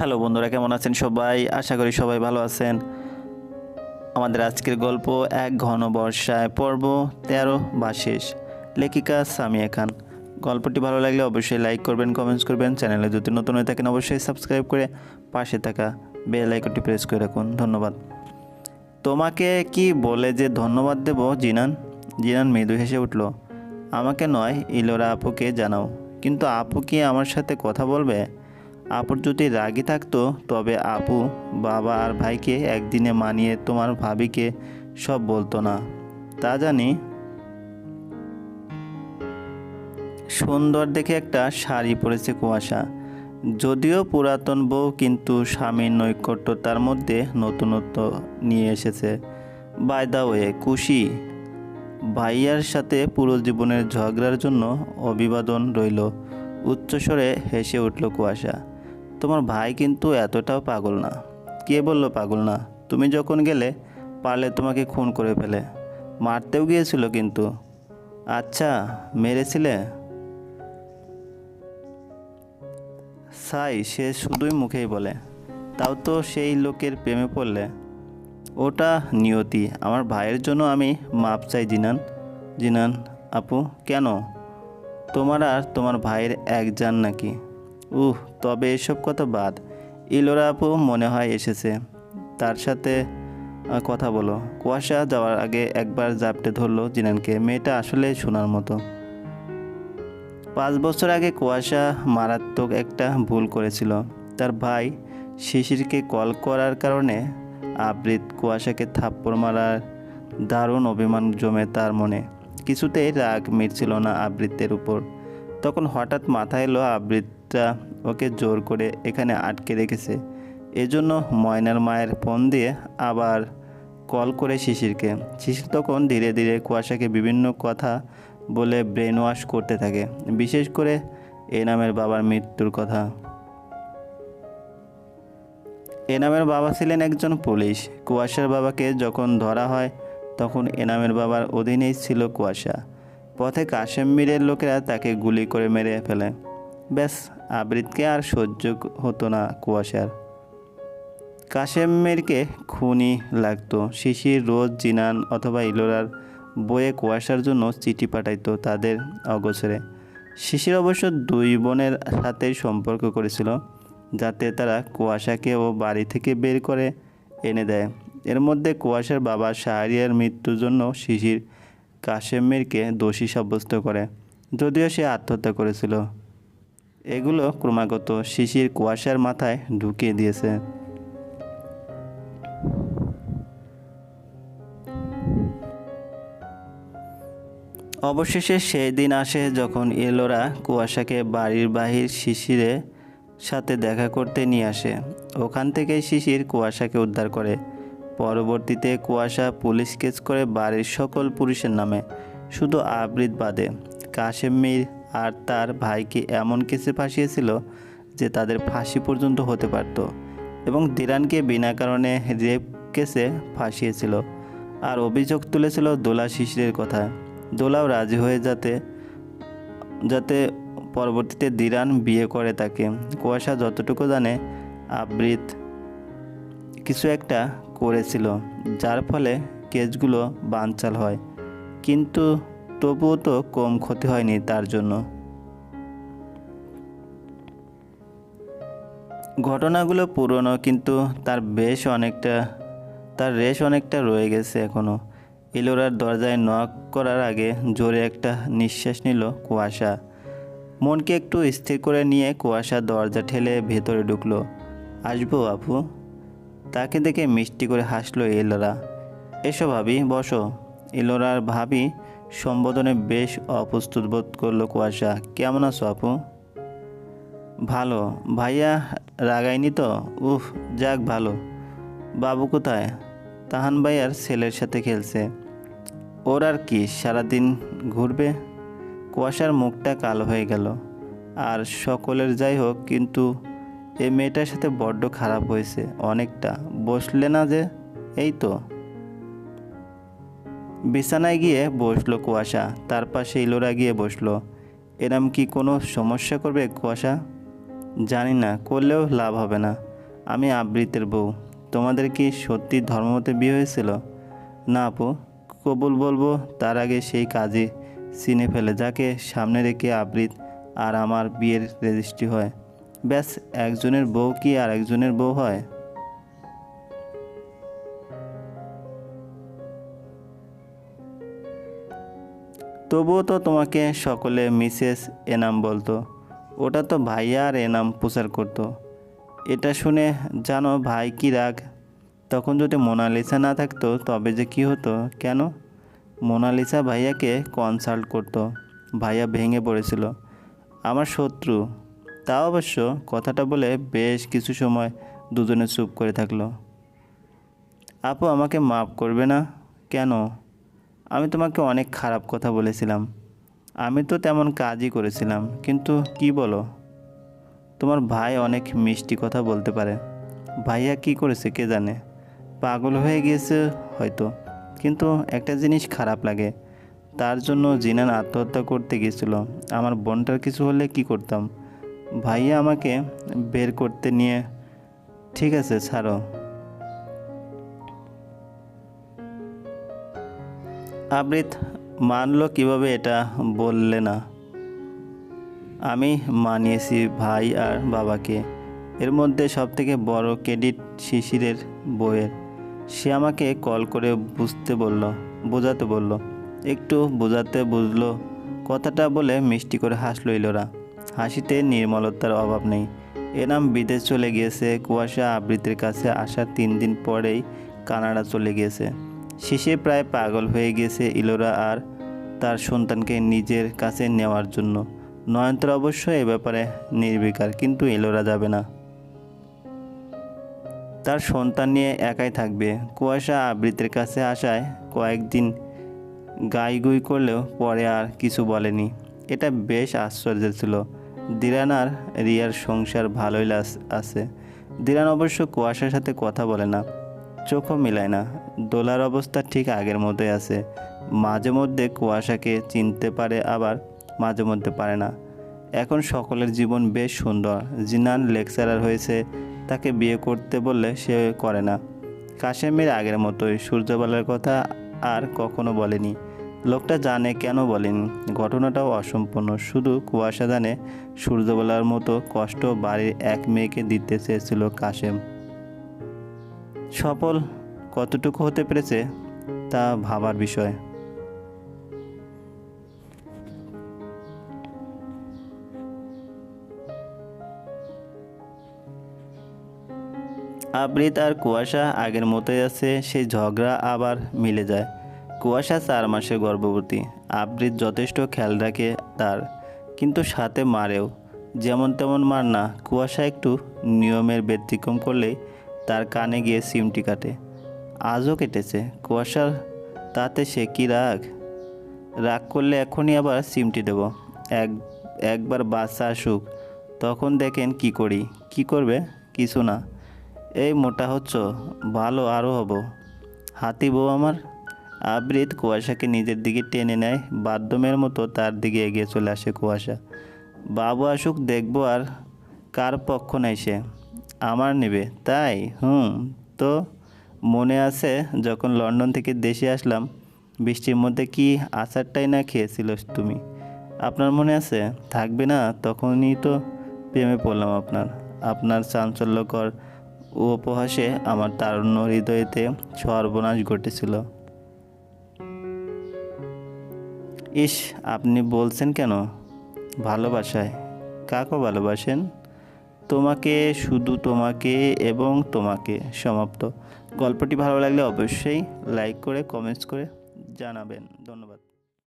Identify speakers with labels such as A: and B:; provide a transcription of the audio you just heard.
A: Hello বন্ধুরা, কেমন আছেন সবাই? আশা করি সবাই ভালো আছেন। আমাদের আজকের গল্প, এক ঘন বর্ষায় পর্ব তেরো বা শেষ। লেখিকা সামিয়া খান। গল্পটি ভালো লাগলে অবশ্যই লাইক করবেন কমেন্টস করবেন। চ্যানেলে যদি নতুন হয়ে থাকেন, অবশ্যই সাবস্ক্রাইব করে পাশে থাকা বেল আইকনটি প্রেস করে রাখুন। ধন্যবাদ। তোমাকে কি বলে যে ধন্যবাদ দেব, জিনান? জিনান মৃদু হেসে উঠল, আমাকে নয়, ইলোরা আপুকে জানাও। কিন্তু আপু কি আমার সাথে কথা বলবে? আপুর যদি রাগি থাকতো, তবে আপু, বাবা আর ভাইকে একদিনে মানিয়ে তোমার ভাবিকে সব বলতো না। তা জানি। সুন্দর দেখে একটা শাড়ি পরেছে কুয়াশা। যদিও পুরাতন বউ, কিন্তু স্বামীর নৈকট্যতার মধ্যে নতুনত্ব নিয়ে এসেছে। বাই দা ওয়ে খুশি। ভাইয়ার সাথে পুরো জীবনের ঝগড়ার জন্য অভিবাদন রইল। উচ্চস্বরে হেসে উঠল কুয়াশা। তোমার ভাই কিন্তু এতটাও পাগল না। কে বলল পাগল না? তুমি যখন গেলে পারলে তোমাকে খুন করে ফেলে। মারতেও গিয়েছিল কিন্তু। আচ্ছা মেরেছিলে? সাই, সে শুধুই মুখেই বলে। তাও তো সেই লোকের প্রেমে পড়লে। ওটা নিয়তি। আমার ভাইয়ের জন্য আমি মাপ চাই, জিনান। জিনান, আপু, কেন? তোমার আর তোমার ভাইয়ের এক যান নাকি? উহ, তবে এসব কথা বাদ। ইলোরা আপু মনে হয় এসেছে। তার সাথে কথা বলো। কুয়াশা যাওয়ার আগে একবার জাপটে ধরলো জিনানকে। মেয়েটা আসলে শোনার মতো। পাঁচ বছর আগে কুয়াশা মারাত্মক একটা ভুল করেছিল। তার ভাই শিশিরকে কল করার কারণে আবৃত কুয়াশাকে থাপ্পড় মারার দারুণ অভিমান জমে তার মনে। কিছুতেই রাগ মিটছিল না আবৃত্তের উপর। তখন হঠাৎ মাথায় এলো আবৃতটা ওকে জোর করে এখানে আটকে রেখেছে। এজন্য ময়নার মায়ের ফোন দিয়ে আবার কল করে শিশিরকে। শিশির তখন ধীরে ধীরে কুয়াশাকে বিভিন্ন কথা বলে ব্রেন ওয়াশ করতে থাকে, বিশেষ করে এনামের বাবার মৃত্যুর কথা। এনামের বাবা ছিলেন একজন পুলিশ। কুয়াশার বাবাকে যখন ধরা হয়, তখন এনামের বাবার অধীনেই ছিল কুয়াশা। পথে কাশেম মীরের লোকেরা তাকে গুলি করে মেরে ফেলে। ব্যাস, আবৃতকে আর সহ্য হতো না কুয়াশার। কাশেম মীরকে খুনি লাগতো। শিশির, রোজ, জিনান অথবা ইলোরার বইয়ে কুয়াশার জন্য চিঠি পাঠাইতো তাদের অগোচরে। শিশির অবশ্য দুই বোনের সাথেই সম্পর্ক করেছিল, যাতে তারা কুয়াশাকে ও বাড়ি থেকে বের করে এনে দেয়। এর মধ্যে কুয়াশার বাবা শাহরিয়ার মৃত্যুর জন্য শিশির কাশেম মীরকে দোষী সাব্যস্ত করে, যদিও সে আত্মহত্যা করেছিল। এগুলো ক্রমাগত শিশির কুয়াশার মাথায় ঢুকিয়ে দিয়েছে। অবশেষে সেই দিন আসে যখন এলোরা কুয়াশাকে বাড়ির বাহির শিশিরে সাথে দেখা করতে নিয়ে আসে। ওখান থেকেই শিশির কুয়াশাকে উদ্ধার করে। পরবর্তীতে কুয়াশা পুলিশ কেস করে বাড়ির সকল পুরুষের নামে শুধু আবৃত বাদে কাশেম মীর আর তার ভাইকে এমন কেসে ফাঁসিয়েছিল যে তাদের ফাঁসি পর্যন্ত হতে পারত? এবং দিরানকে বিনা কারণে রেপ কেসে ফাঁসিয়েছিল। আর অভিযোগ তুলেছিল দোলা শিশিরের কথা। দোলাও রাজি হয়ে যাতে যাতে পরবর্তীতে দিরান বিয়ে করে তাকে। কুয়াশা যতটুকু জানে, আবৃত কিছু একটা করেছিল, যার ফলে কেসগুলো বানচাল হয়। কিন্তু তবুও তো কম ক্ষতি হয়নি তার জন্য। ঘটনাগুলো পুরনো, কিন্তু তার বেশ অনেকটা, তার রেশ অনেকটা রয়ে গেছে এখনও ইলোরার দরজায় নক করার আগে জোরে একটা নিঃশ্বাস নিল কুয়াশা। মনকে একটু স্থির করে নিয়ে কুয়াশা দরজা ঠেলে ভেতরে ঢুকলো। আসব আপু? তাকে দেখে মিষ্টি করে হাসলো ইলোরা এসো ভাবি, বসো। ইলোরার ভাবি সম্বোধনে বেশ অপ্রস্তুত বোধ করল কুয়াশা। কেমন আছো আপু? ভালো। ভাইয়া রাগায়নি তো? উফ, যাক ভালো। বাবু কোথায়? তাহান ভাইয়ার ছেলের সাথে খেলছে। ওর আর কি, সারাদিন ঘুরবে? কুয়াশার মুখটা কালো হয়ে গেল। আর সকলের যাই হোক, কিন্তু এই মেয়েটার সাথে বড্ড খারাপ হয়েছে অনেকটা। বসলে না যে? এই তো। বিছানায় গিয়ে বসল কুয়াশা, তার পাশে ইলোরা গিয়ে বসল। এরম কি কোনো সমস্যা করবে কুয়াশা? জানি না, করলেও লাভ হবে না। আমি আবৃতের বউ। তোমাদের কি সত্যি ধর্মমতে বিয়ে হয়েছিল? না আপু, কবুল বলব তার আগে সেই কাজে চিনে ফেলে, যাকে সামনে রেখে আবৃত আর আমার বিয়ের রেজিস্ট্রি হয়। ব্যাস, একজনের বউ কি আর একজনের বউ হয়? তবুও তো তোমাকে সকলে মিসেস এনাম বলতো। ওটা তো ভাইয়া আর এনাম প্রচার করতো। এটা শুনে জানো ভাই কি রাগ? তখন যদি মোনালিসা না থাকতো, তবে যে কি হতো, কেন? মোনালিসা ভাইয়াকে কনসাল্ট করতো। ভাইয়া ভেঙে পড়েছিল। আমার শত্রু। তা অবশ্য কথাটা বলে বেশ কিছু সময় দুজনে চুপ করে থাকল। আপু, আমাকে মাফ করবে না? কেন? আমি তোমাকে অনেক খারাপ কথা বলেছিলাম। আমি তো তেমন কাজই করেছিলাম, কিন্তু কি বলো? তোমার ভাই অনেক মিষ্টি কথা বলতে পারে। ভাইয়া কি করেছে কে জানে? পাগল হয়ে গিয়েছে হয়তো, কিন্তু একটা জিনিস খারাপ লাগে। তার জন্য জিনান আত্মহত্যা করতে গিয়েছিল। আমার বোনটার কিছু হলে কি করতাম? ভাইয়া আমাকে বের করতে নিয়ে, ঠিক আছে, ছাড়ো। আবৃত মানলো কীভাবে এটা বললে না? আমি মানিয়েছি ভাই আর বাবাকে। এর মধ্যে সবথেকে বড় ক্রেডিট শিশিরের বইয়ের। সে আমাকে কল করে বুঝতে বলল, বোঝাতে বলল। একটু বোঝাতে বুঝলো, কথাটা বলে মিষ্টি করে হাসলো ইলোরা। হাসিতে নির্মলতার অভাব নেই। এনাম বিদেশ চলে গিয়েছে, কুয়াশা আবৃতের কাছে আসার তিন দিন পরেই কানাডা চলে গিয়েছে। শেষে প্রায় পাগল হয়ে গিয়েছে ইলোরা আর তার সন্তানকে নিজের কাছে নেওয়ার জন্য। নয়নতারা অবশ্য এ ব্যাপারে নির্বিকার, কিন্তু এলোরা যাবে না। তার সন্তান নিয়ে একাই থাকবে। কুয়াশা আবৃতের কাছে আসায় কয়েকদিন গাইগুই করলেও পরে আর কিছু বলেনি। এটা বেশ আশ্চর্যের ছিল। দিরান আর রিয়ার সংসার ভালোই আছে। দিরান অবশ্য কুয়াশার সাথে কথা বলে না। চোখও মিলায় না। দোলার অবস্থা ঠিক আগের মতোই আছে। মাঝে মধ্যে কুয়াশাকে চিনতে পারে, আবার মাঝে মধ্যে পারে না। এখন সকলের জীবন বেশ সুন্দর। জিনান লেকচারার হয়েছে। তাকে বিয়ে করতে বললে সে করে না। কাশেমের আগের মতোই। সূর্যবালার কথা আর কখনো বলেনি। লোকটা জানে কেন বলেনি। ঘটনাটাও অসম্পূর্ণ। শুধু কুয়াশা জানে সূর্যবালার মতো কষ্ট বাড়ির এক মেয়েকে দিতে চেয়েছিল কাশেম। সফল কতটুকু হতে পেরেছে তা ভাবার বিষয়। আবৃত আর কুয়াশা আগের মতোই আছে, সেই ঝগড়া আবার মিলে যায়। কুয়াশা চার মাসের গর্ভবতী, আবৃত যথেষ্ট খেয়াল রাখে তার, কিন্তু সাথে মারেও। যেমন তেমন মার না, কুয়াশা একটু নিয়মের ব্যতিক্রম করলেই তার কানে গিয়ে সিমটি কাটে। আজও কেটেছে। কুয়াশার তাতে সে কি রাগ? রাগ করলে এখনই আবার সিমটি দেব। এক, একবার বাচ্চা আসুক, তখন দেখেন কি করি। কি করবে? কিছু না। এই মোটা হচ্ছ, ভালো আরও হব। হাতি বউ আমার। আবৃত কুয়াশাকে নিজের দিকে টেনে নেয় বাদ্যমের মতো তার দিকে এগিয়ে চলে আসে কুয়াশা। বাবু আসুক, দেখব আর কার পক্ষ নেই সে। আমার নেবে, তাই? হুম, তো মনে আছে যখন লন্ডন থেকে দেশে আসলাম, বৃষ্টির মধ্যে কি আচারটাই না খেয়েছিল তুমি? আপনার মনে আছে? থাকবে না, তখনই তো প্রেমে পড়লাম আপনার। আপনার চাঞ্চল্যকর উপহাসে আমার তারুণ্য হৃদয়েতে সর্বনাশ ঘটেছিল। ইস, আপনি বলছেন কেন? ভালোবাসায়। কাকে ভালোবাসেন? তোমাকে, শুধু তোমাকে এবং তোমাকে সমাপ্ত। গল্পটি ভালো লাগলে অবশ্যই লাইক করে কমেন্টস করে জানাবেন। ধন্যবাদ।